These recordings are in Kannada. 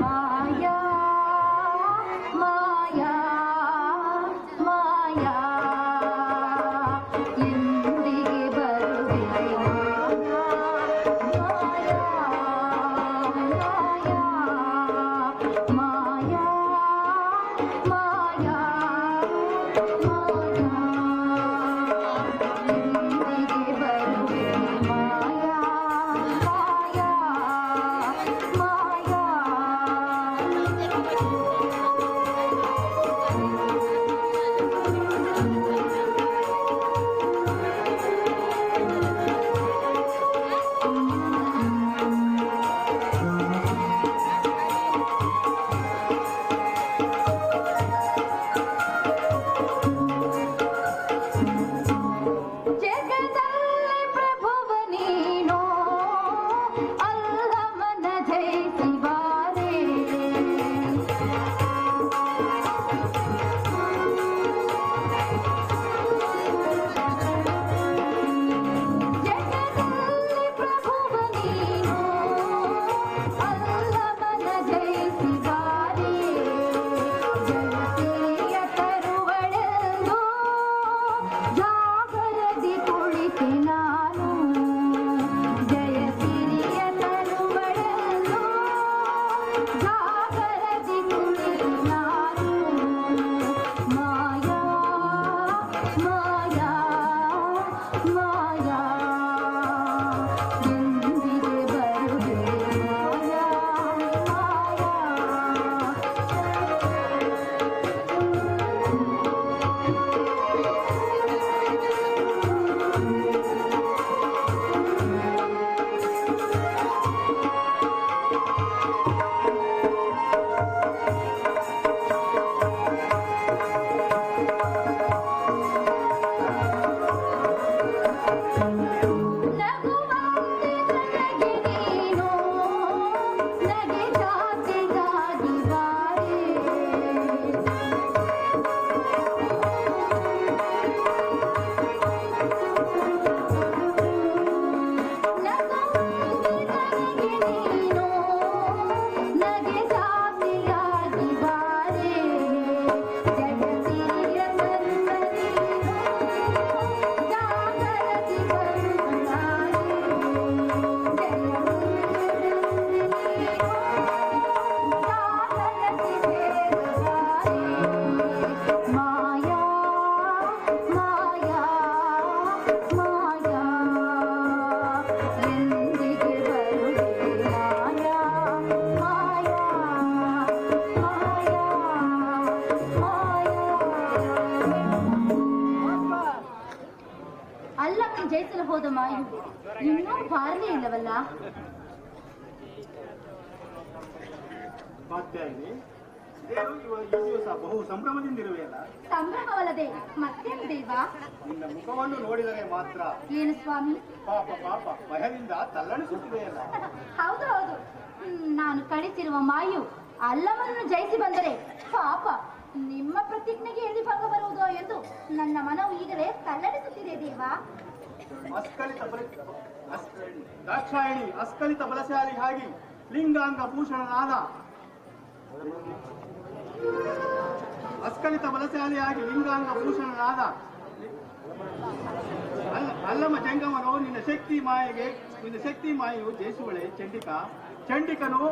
ಮಾಯಾ ಮುಖವನ್ನು ನೋಡಿದರೆ ಮಾತ್ರ ಏನು ಸ್ವಾಮಿ? ಪಾಪ ಪಾಪ ಭಯದಿಂದ ತಲ್ಲಣಿಸುತ್ತಿದೆಯಲ್ಲ. ಹೌದು ಹೌದು. ನಾನು ಕಳಿಸಿರುವ ಮಾಯು ಅಲ್ಲವನ್ನು ಜಯಿಸಿ ಬಂದರೆ ಪಾಪ ನಿಮ್ಮ ಪ್ರತಿಜ್ಞೆಗೆ ಎಲ್ಲಿ ಭಂಗ ಬರುವುದು ಎಂದು ನನ್ನ ಮನವು ಈಗಲೇ ತಲ್ಲಣಿಸುತ್ತಿದೆ ದೇವ. ಅಸ್ಕಲಿತ ಬಲ ಅಸ್- ದಾಕ್ಷಾಯಿಣಿ ಅಸ್ಕಲಿತ ಬಲಶಾಲಿ ಆಗಿ ಲಿಂಗಾಂಗ ಭೂಷಣನಾದ ಅಸ್ಕಲಿತ ಬಲಶಾಲಿಯಾಗಿ ಲಿಂಗಾಂಗ ಭೂಷಣನಾದ ಅಲ್ಲ ಅಲ್ಲಮ ಜಂಗಮನು ನಿನ್ನ ಶಕ್ತಿ ಮಾಯೆಗೆ, ನಿನ್ನ ಶಕ್ತಿ ಮಾಯೆಯು ಜಯಿಸುವಳೆ ಚಂಡಿಕ. ಚಂಡಿಕನು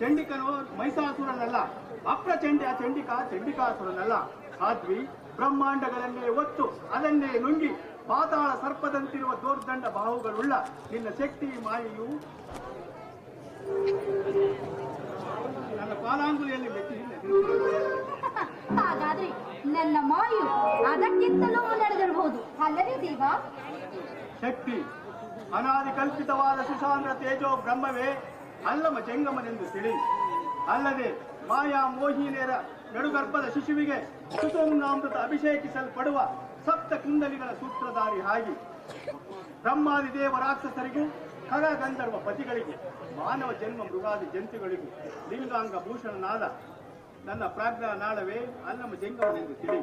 ಚಂಡಿಕನು ಮೈಸಾಸುರನಲ್ಲ ಅಪ್ರಚಂಡ ಚಂಡಿಕ ಚಂಡಿಕಾಸುರನಲ್ಲ. ಸಾಧ್ವಿ ಬ್ರಹ್ಮಾಂಡಗಳನ್ನೇ ಒತ್ತು, ಅದನ್ನೇ ನುಂಗಿ, ಪಾತಾಳ ಸರ್ಪದಂತಿರುವ ದೋರ್ದಂಡ ಬಾಹುಗಳುಳ್ಳ ನಿನ್ನ ಶಕ್ತಿ ಮಾಯೆಯು ನನ್ನ ಪಾಲಾಂಗುಲಿಯಲ್ಲಿ ಮೆಚ್ಚಿ ಹಾಗಾದ್ರೆ ನನ್ನ ಮಾಯು ಅದಕ್ಕಿಂತಲೂ ನಡೆದಿರಬಹುದು. ಅಲ್ಲವೇ ದೇವ? ಶಕ್ತಿ, ಅನಾದಿ ಕಲ್ಪಿತವಾದ ಸುಶಾಂದ್ರ ತೇಜೋ ಬ್ರಹ್ಮವೇ ಅಲ್ಲಮ ಜಂಗಮನೆಂದು ತಿಳಿ ಅಲ್ಲದೆ ಮಾಯಾ ಮೋಹಿನಿಯರ ನಡುಗರ್ಭದ ಶಿಶುವಿಗೆ ಸುಸೋಮ್ನಾಮೃತ ಅಭಿಷೇಕಿಸಲ್ಪಡುವ ಸಪ್ತ ಕುಂಡಲಿಗಳ ಸೂತ್ರಧಾರಿ ಹಾಗೆ ಬ್ರಹ್ಮಾದಿ ದೇವ ರಾಕ್ಷಸರಿಗೆ ಖಗ ಗಂಧರ್ವ ಪತಿಗಳಿಗೆ ಮಾನವ ಜನ್ಮ ಮೃಗಾದಿ ಜಂತುಗಳಿಗೆ ಲಿಂಗಾಂಗ ಭೂಷಣನಾದ ನನ್ನ ಪ್ರಾಜ್ಞಾ ನಾಳವೇ ಅಲ್ಲಮ್ಮ ಜಂಗಮನೆಂದು ತಿಳಿ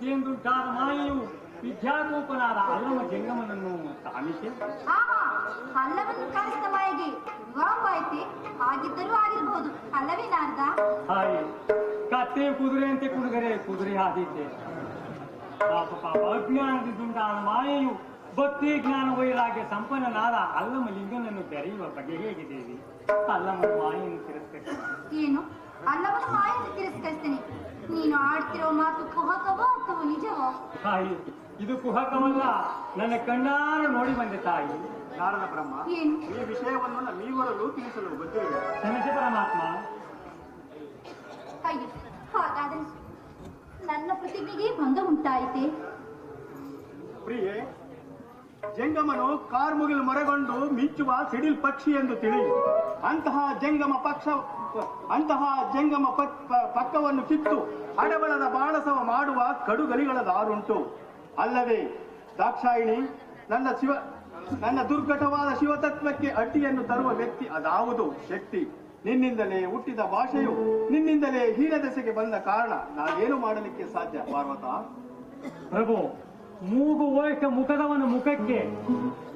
ಅವಿದ್ಯೆಂದುಂಟಾದ ಮಾಯೆಯು ವಿದ್ಯಾರೂಪನಾದ ಅಲ್ಲಮ ಜಂಗಮನನ್ನು ತಾಮಿಸಿ ಅಲ್ಲವನ್ನು ಕಾಣಿಸಿದ ಮಾಯಿಗೆ ವಿವಾಹವಾಯಿತೆ ಆಗಿದ್ದರೂ ಆಗಿರಬಹುದು ಅಲ್ಲವೇ ಹಾಯ್ ಹಾಗೆ. ಕತ್ತೆ ಕುದುರೆ ಕುದುರೆ ಆದಿದ್ದೆ ಪಾಪ ಪಾಪ ಅಜ್ಞಾನದಿಂದುಂಟಾದ ಮಾಯೆಯು ಭಕ್ತಿ ಜ್ಞಾನ ವೈರಾಗ್ಯ ಸಂಪನ್ನನಾದ ಅಲ್ಲಮ ಲಿಂಗನನ್ನು ಬೆರೆಯುವ ಬಗೆ ಹೇಗಿದ್ದೀವಿ ಅಲ್ಲಮ್ಮ ಅಲ್ಲಮ ಮಾಯೆಯನ್ನು ತಿರಸ್ಕರಿಸಿ. ಏನು? ಅಲ್ಲವನ್ನು ಮಾಯನ್ನು ತಿರಸ್ಕರಿಸ್ತೇನೆ. ನೀನು ಆಡ್ತಿರೋ ಮಾತು ಕುಹಕವೋ ಅಥವಾ ನಿಜವೋ? ತಾಯಿ ಇದು ಕುಹಕವಲ್ಲ. ನನ್ನ ಕಣ್ಣಾರ ನೋಡಿ ಬಂದೆ ತಾಯಿ. ನಾರದ ಬ್ರಹ್ಮ ಏನು? ಈ ವಿಷಯವನ್ನು ನಮ್ಮೀವರಲ್ಲೂ ತಿಳಿಸಲು ಗೊತ್ತಿಲ್ಲ. ಕ್ಷಮಿಸಿ ಪರಮಾತ್ಮ. ಅಯ್ಯೋ ಹಾಗಾದರೆ ನನ್ನ ಪ್ರತಿಜ್ಞೆಗೆ ಭಂಗ ಉಂಟಾಯಿತೆ? ಪ್ರಿಯೆ ಜಂಗಮನು ಕಾರ್ಮುಗಿಲು ಮೊರೆಗೊಂಡು ಮಿಂಚುವ ಸಿಡಿಲ್ ಪಕ್ಷಿ ಎಂದು ತಿಳಿ ಅಂತಹ ಜಂಗಮ ಪಕ್ಷ ಅಂತಹ ಜಂಗಮ ಪಕ್ಕವನ್ನು ಕಿತ್ತು ಹಡಬಳದ ಬಾಣಸವ ಮಾಡುವ ಕಡುಗಲಿಗಳ ದಾರುಂಟು. ಅಲ್ಲವೇ ದಾಕ್ಷಾಯಿಣಿ, ನನ್ನ ಶಿವ ನನ್ನ ದುರ್ಘಟವಾದ ಶಿವತತ್ವಕ್ಕೆ ಅಡ್ಡಿಯನ್ನು ತರುವ ವ್ಯಕ್ತಿ ಅದಾವುದು ಶಕ್ತಿ. ನಿನ್ನಿಂದಲೇ ಹುಟ್ಟಿದ ಭಾಷೆಯು ನಿನ್ನಿಂದಲೇ ಹೀನದೆಸೆಗೆ ಬಂದ ಕಾರಣ ನಾನೇನು ಮಾಡಲಿಕ್ಕೆ ಸಾಧ್ಯ, ಪಾರ್ವತ? ಪ್ರಭು, ಮೂಗು ಓಯ್ಕ ಮುಖದವನ ಮುಖಕ್ಕೆ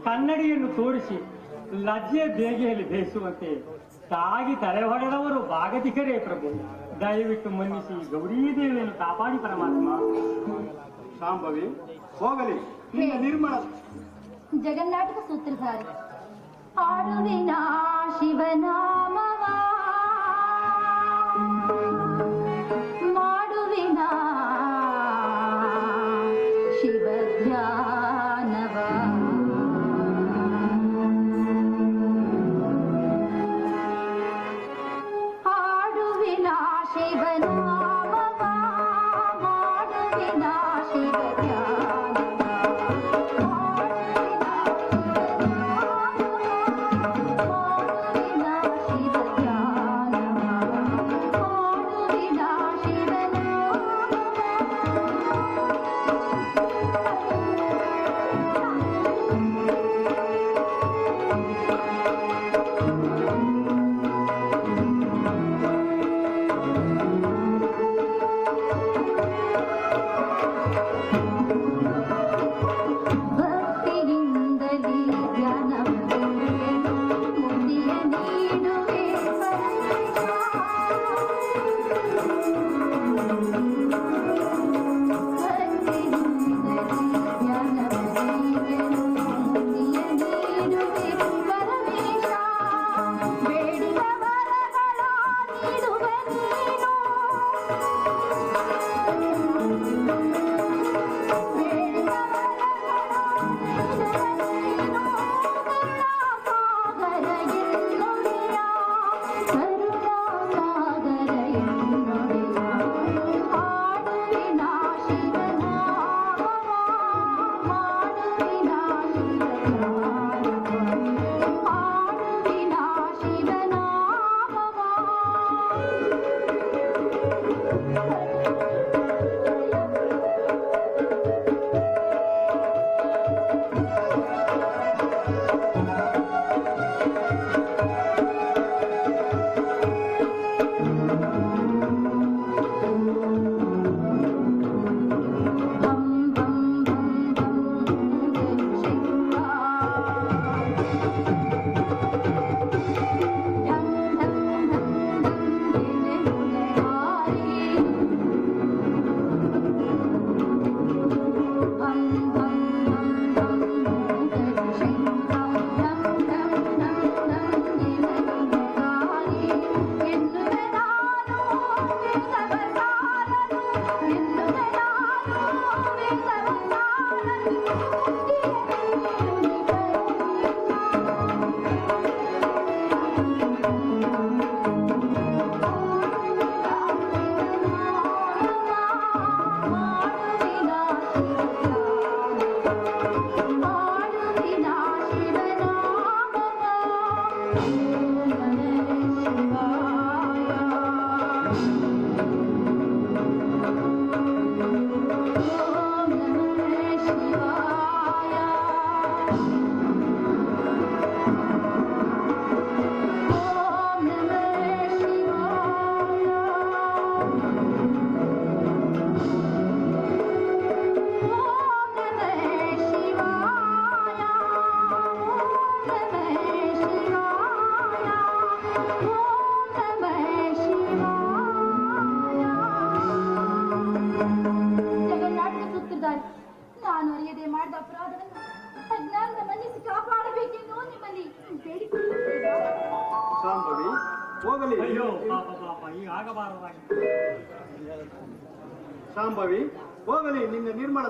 ಕನ್ನಡಿಯನ್ನು ತೋರಿಸಿ ಲಜ್ಜೆ ಬೇಗೆಯಲ್ಲಿ ಬೇಯಿಸುವಂತೆ ತಾಗಿ ತಲೆ ಹೊಡೆದವರು ಭಾಗತಿಕರೇ ಪ್ರಭು. ದಯವಿಟ್ಟು ಮನ್ನಿಸಿ ಗೌರೀದೇವಿಯನ್ನು ಕಾಪಾಡಿ ಪರಮಾತ್ಮ. ಶಾಂಭವಿ ಹೋಗಲಿ. ನಿನ್ನ ನಿರ್ಮಲ ಜಗನ್ನಾಟಕ ಸೂತ್ರಧಾರಿ ಆಡುವಿನ ಶಿವನಾಮವ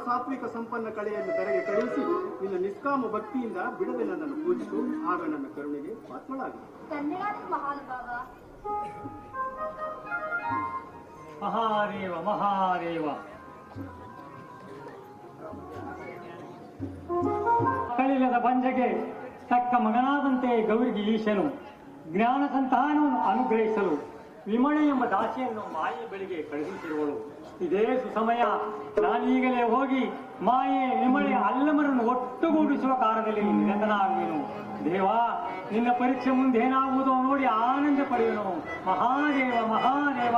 ಸಾತ್ವಿಕ ಸಂಪನ್ನ ಕಳೆಯನ್ನು ತೆರೆಗೆ ಕಳುಹಿಸಿ ನಿನ್ನ ನಿಷ್ಕಾಮ ಭಕ್ತಿಯಿಂದ ಬಿಡದೆ ನನ್ನನ್ನು ಪೂಜಿಸು. ಆಗ ನನ್ನ ಕರುಣೆಗೆ ಪಾತ್ರಳಾಗಿ. ಮಹಾದೇವ ಮಹಾದೇವ. ಕಳಿಲದ ಬಂಜಗೆ ತಕ್ಕ ಮಗನಾದಂತೆ ಗೌರಿಗೆ ಈಶನು ಜ್ಞಾನ ಸಂತಾನವನ್ನು ಅನುಗ್ರಹಿಸಲು ವಿಮಳೆ ಎಂಬ ದಾಸಿಯನ್ನು ಮಾಯೆ ಬೆಳಿಗ್ಗೆ ಕಳುಹಿಸಿರುವಳು. ಇದೇ ಸುಸಮಯ ನಾನೀಗಲೇ ಹೋಗಿ ಮಾಯೆ, ನಿಮ್ಮಳೆ ಅಲ್ಲಮರನ್ನು ಒಟ್ಟುಗೂಡಿಸುವ ಕಾರ್ಯದಲ್ಲಿ ನಿರತನಾಗುವೆನು ದೇವಾ, ನಿನ್ನ ಪರೀಕ್ಷೆ ಮುಂದೇನಾಗುವುದೋ ನೋಡಿ ಆನಂದ ಪಡೆಯುವನು. ಮಹಾದೇವ ಮಹಾದೇವ.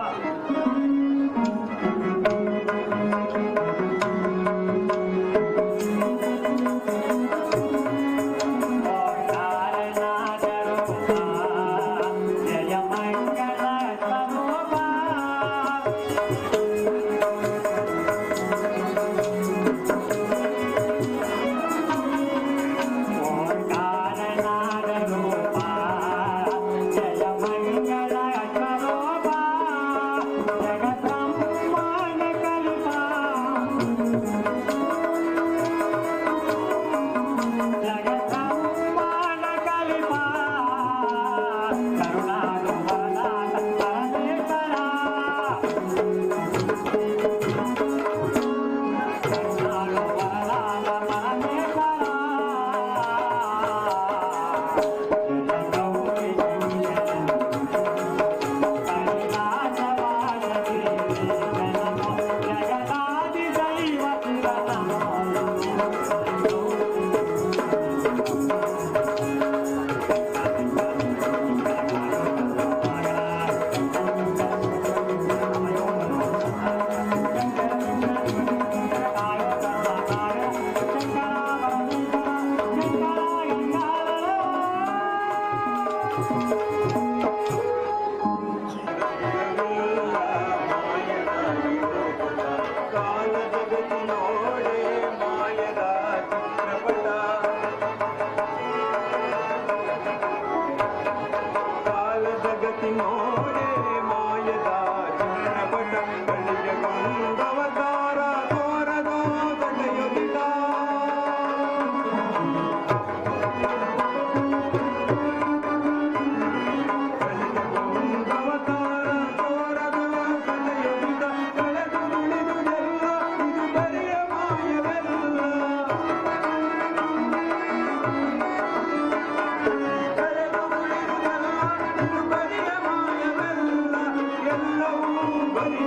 भरी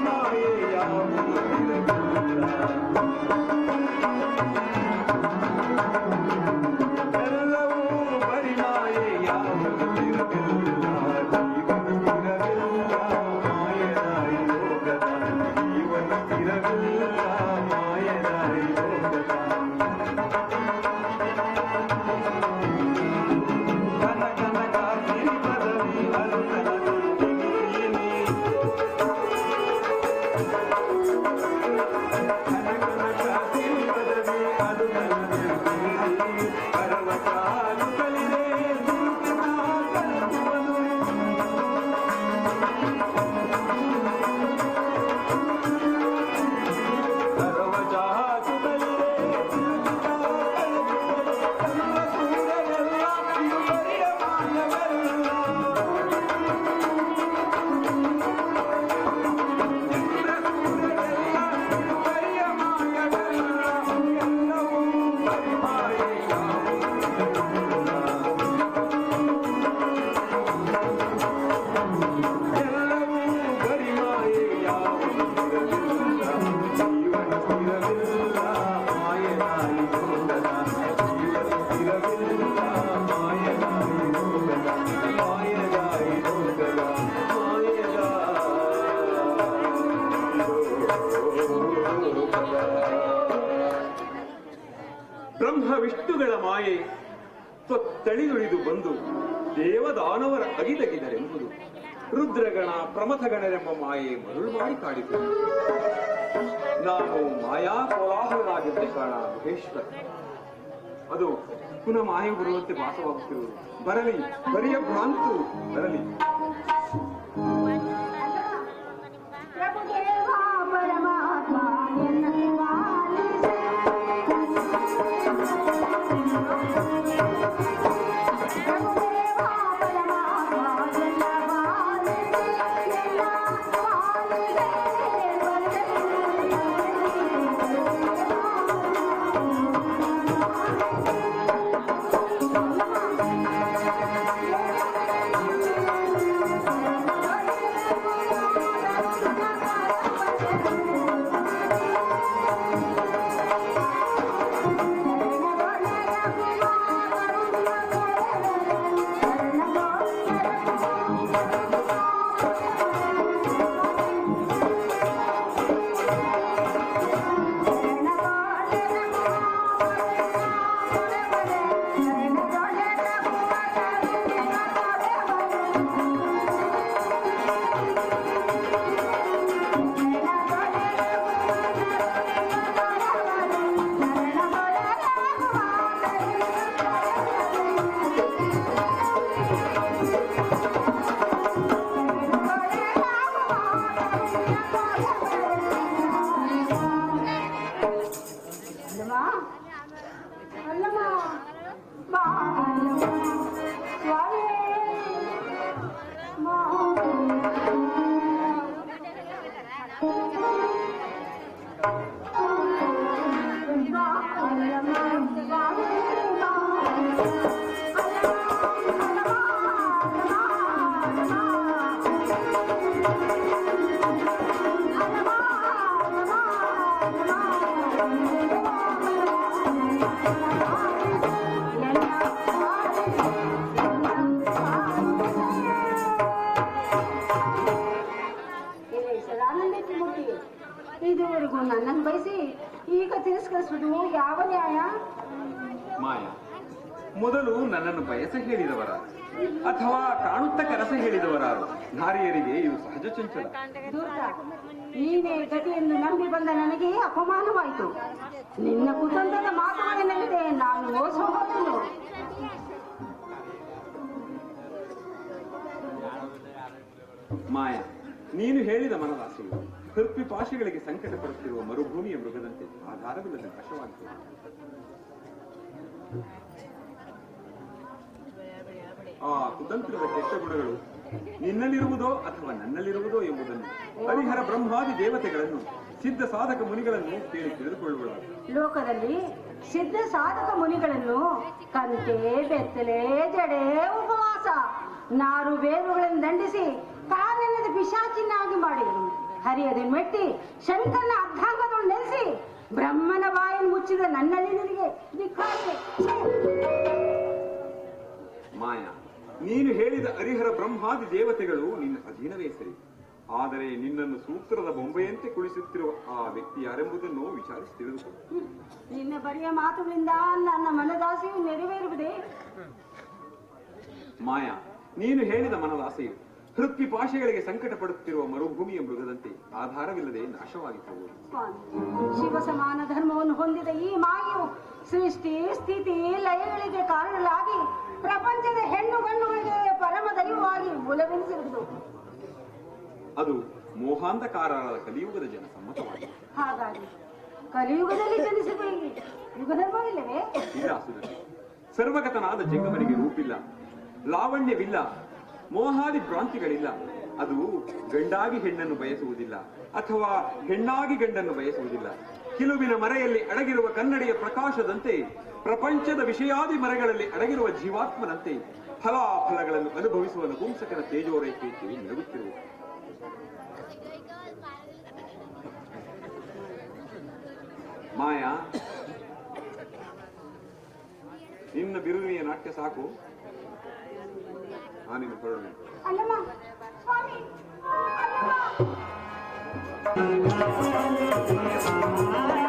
ಮಹೇಶ್ವರ. ಅದು ಪುನಃ ಮಾಯ ಬರುವಂತೆ ಭಾಸವಾಗುತ್ತಿರುವುದು. ಬರಲಿ ಬರಿಯ ಭ್ರಾಂತು ಬರಲಿ. ಮೊದಲು ನನ್ನನ್ನು ಬಯಸ ಹೇಳಿದವರ ಅಥವಾ ಕಾಣುತ್ತ ರಸ ಹೇಳಿದವರಾರು. ನಾರಿಯರಿಗೆ ಇದು ಸಹಜ ಚಂಚಲ. ನೀನೇ ಗತಿಯನ್ನು ನಂಬಿ ಬಂದ ನನಗೆ ಅಪಮಾನವಾಯಿತು. ನಿನ್ನ ಕುತಂತ್ರದ ಮಾತುಗಳೇನಂತೆ ನಾನು ಹೋದನು ಮಾಯ ನೀನು ಹೇಳಿದ ಮನದಾಸೆಯು ತೃಪ್ತಿ ಪಾಶಗಳಿಗೆ ಸಂಕಟ ಪಡುತ್ತಿರುವ ಮರುಭೂಮಿಯ ಮೃಗದಂತೆ ಆಧಾರವಿಲ್ಲದೆ ವಶವಾಗಿದೆ ಆ ಕುತಂತ್ರದ ಕೆಟ್ಟ ಗುಣಗಳು ನಿನ್ನಲ್ಲಿರುವುದೋ ಅಥವಾ ನನ್ನಲ್ಲಿರುವುದೋ ಎಂಬುದನ್ನು ಹರಿಹರ ಬ್ರಹ್ಮಾದಿ ದೇವತೆಗಳನ್ನು ಸಿದ್ಧ ಸಾಧಕ ಮುನಿಗಳನ್ನು ಕೇಳಿ ತಿಳಿದುಕೊಳ್ಳುವ ಲೋಕದಲ್ಲಿ ಸಿದ್ಧ ಸಾಧಕ ಮುನಿಗಳನ್ನು ಕಂತೆ ಬೆತ್ತಲೆ ಜಡೆ ಉಪವಾಸ. ನಾರು ಬೇರುಗಳನ್ನು ದಂಡಿಸಿ ಕಾಲೆಲ್ಲದ ಪಿಶಾಚಿನಾಗಿ ಮಾಡಿ. ಹರಿಯದೆ ಮೆಟ್ಟಿ ಶಂಕರನ ಅರ್ಧಾಂಗದೊಳು ನೆಲೆಸಿ ಬ್ರಹ್ಮನ ಬಾಯನ್ನು ಮುಚ್ಚಿದ ನನ್ನಲ್ಲಿ ನಿನಗೆ! ಮಾಯ. ನೀನು ಹೇಳಿದ ಹರಿಹರ ಬ್ರಹ್ಮಾದಿ ದೇವತೆಗಳು ನಿನ್ನ ಅಧೀನವೇ ಸರಿ. ಆದರೆ ನಿನ್ನನ್ನು ಸೂತ್ರದ ಬೊಂಬೆಯಂತೆ ಕುಳಿಸುತ್ತಿರುವ ಆ ವ್ಯಕ್ತಿ ಯಾರೆಂಬುದನ್ನು ವಿಚಾರಿಸಿ ತಿಳಿದುಕೊ ನಿನ್ನ ಬರಿಯ ಮಾತುಗಳಿಂದ ನನ್ನ ಮನದಾಸೆಯು ನೆರವೇರುವುದೇ? ಮಾಯಾ ನೀನು ಹೇಳಿದ ಮನದಾಸೆಯು ಹೃತ್ಪಿ ಭಾಷೆಗಳಿಗೆ ಸಂಕಟ ಪಡುತ್ತಿರುವ ಮರುಭೂಮಿಯ ಮೃಗದಂತೆ ಆಧಾರವಿಲ್ಲದೆ ನಾಶವಾಗಿತ್ತು ಸ್ವಾಮಿ ಶಿವ ಸಮಾನ ಧರ್ಮವನ್ನು ಹೊಂದಿದ ಈ ಮಾಯು ಸೃಷ್ಟಿ ಸ್ಥಿತಿ ಲಯಗಳಿಗೆ ಕಾರಣಲಾಗಿ ಪ್ರಪಂಚದ ಹೆಣ್ಣು ಗಂಡುಗಳಿಗೆ ಪರಮ ದೈವವಾಗಿ ಮೂಲವೆನಿಸಿರುವುದು ಅದು ಮೋಹಾಂಧಕಾರರಾದ ಕಲಿಯುಗದ ಜನ ಸಮ್ಮತವಾಗಿದೆ. ಹಾಗಾಗಿ ಕಲಿಯುಗದಲ್ಲಿ ಜನಿಸಿದ ಯುಗಧರ್ಮವಿಲ್ಲವೇ ಇಲ್ಲ ಸರ್ವಗತನಾದ ಜಂಗಮನಿಗೆ ರೂಪಿಲ್ಲ. ಲಾವಣ್ಯವಿಲ್ಲ. ಮೋಹಾದಿ ಭ್ರಾಂತಿಗಳಿಲ್ಲ. ಅದು ಗಂಡಾಗಿ ಹೆಣ್ಣನ್ನು ಬಯಸುವುದಿಲ್ಲ ಅಥವಾ ಹೆಣ್ಣಾಗಿ ಗಂಡನ್ನು ಬಯಸುವುದಿಲ್ಲ. ಕಿಲುವಿನ ಮರೆಯಲ್ಲಿ ಅಡಗಿರುವ ಕನ್ನಡಿಯ ಪ್ರಕಾಶದಂತೆ ಪ್ರಪಂಚದ ವಿಷಯಾದಿ ಮರಗಳಲ್ಲಿ ಅಡಗಿರುವ ಜೀವಾತ್ಮನಂತೆ ಫಲಾಫಲಗಳನ್ನು ಅನುಭವಿಸುವ ನಪುಂಸಕನ ತೇಜೋರೇಖೆಯಲ್ಲಿ ನಡುಗುತ್ತಿರುವ ಮಾಯಾ ನಿನ್ನ ಬಿರುವಿಯ ನಾಟ್ಯ ಸಾಕು. ನಾನಿನ್ನು ಹೊರಡುವೆ Thank ಸ್ವಾಮಿ.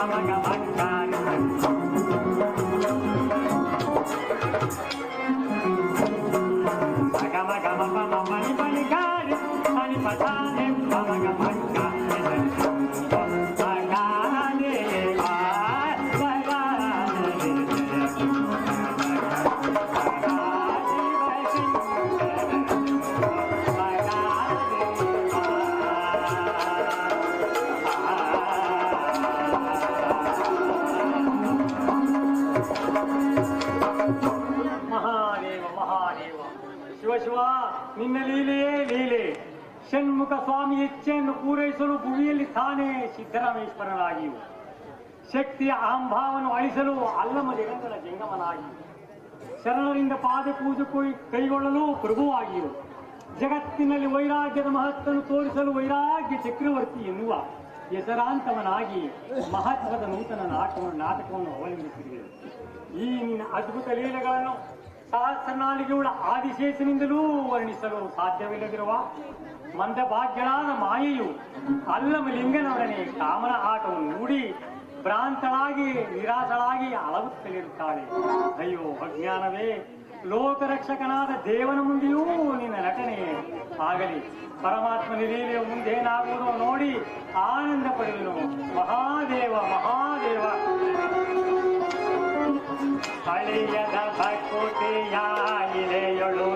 ಮಹಾದೇವ ತಾನೇ ಸಿದ್ದರಾಮೇಶ್ವರನಾಗಿಯು ಶಕ್ತಿಯ ಅಹಂಭಾವವನ್ನು ಅಳಿಸಲು ಅಲ್ಲಮ ಜಗಂಗನ ಜಂಗಮನಾಗಿಯು ಶರಣರಿಂದ ಪಾದ ಪೂಜೆ ಕೈಗೊಳ್ಳಲು ಪ್ರಭುವಾಗಿಯು ಜಗತ್ತಿನಲ್ಲಿ ವೈರಾಗ್ಯದ ಮಹತ್ವವನ್ನು ತೋರಿಸಲು ವೈರಾಗ್ಯ ಚಕ್ರವರ್ತಿ ಎನ್ನುವ ಹೆಸರಾಂತವನಾಗಿ ಮಹತ್ವದ ನೂತನ ನಾಟಕವನ್ನು ನಾಟಕವನ್ನು ಅವಲಂಬಿಸಿದೆ ಈ ನಿನ್ನ ಅದ್ಭುತ ಲೀಲೆಗಳನ್ನು ಸಹಸ್ರನಾಲಿಗೆಯುಳ್ಳ ಆದಿಶೇಷನಿಂದಲೂ ವರ್ಣಿಸಲು ಸಾಧ್ಯವಿಲ್ಲದಿರುವ ಮಂದಭಾಗ್ಯಳಾದ ಮಾಯೆಯು ಅಲ್ಲಮ ಲಿಂಗನೊಡನೆ ಕಾಮನ ಆಟವನ್ನು ನೋಡಿ ಭ್ರಾಂತಳಾಗಿ ನಿರಾಸಳಾಗಿ ಅಳವುತ್ತಲಿರುತ್ತಾಳೆ. ಅಯ್ಯೋ, ಅಜ್ಞಾನವೇ, ಲೋಕರಕ್ಷಕನಾದ ದೇವನ ಮುಂದೆಯೂ ನಿನ್ನ ನಟನೆ ಆಗಲಿ. ಪರಮಾತ್ಮ ಲೀಲೆಯ ಮುಂದೇನಾಗುವುದೋ ನೋಡಿ ಆನಂದ ಪಡೆದನು. ಮಹಾದೇವ ಮಹಾದೇವ. ಹಳೆಯದ ಭಕುತಿಯ ಇಲೆಯೊಳು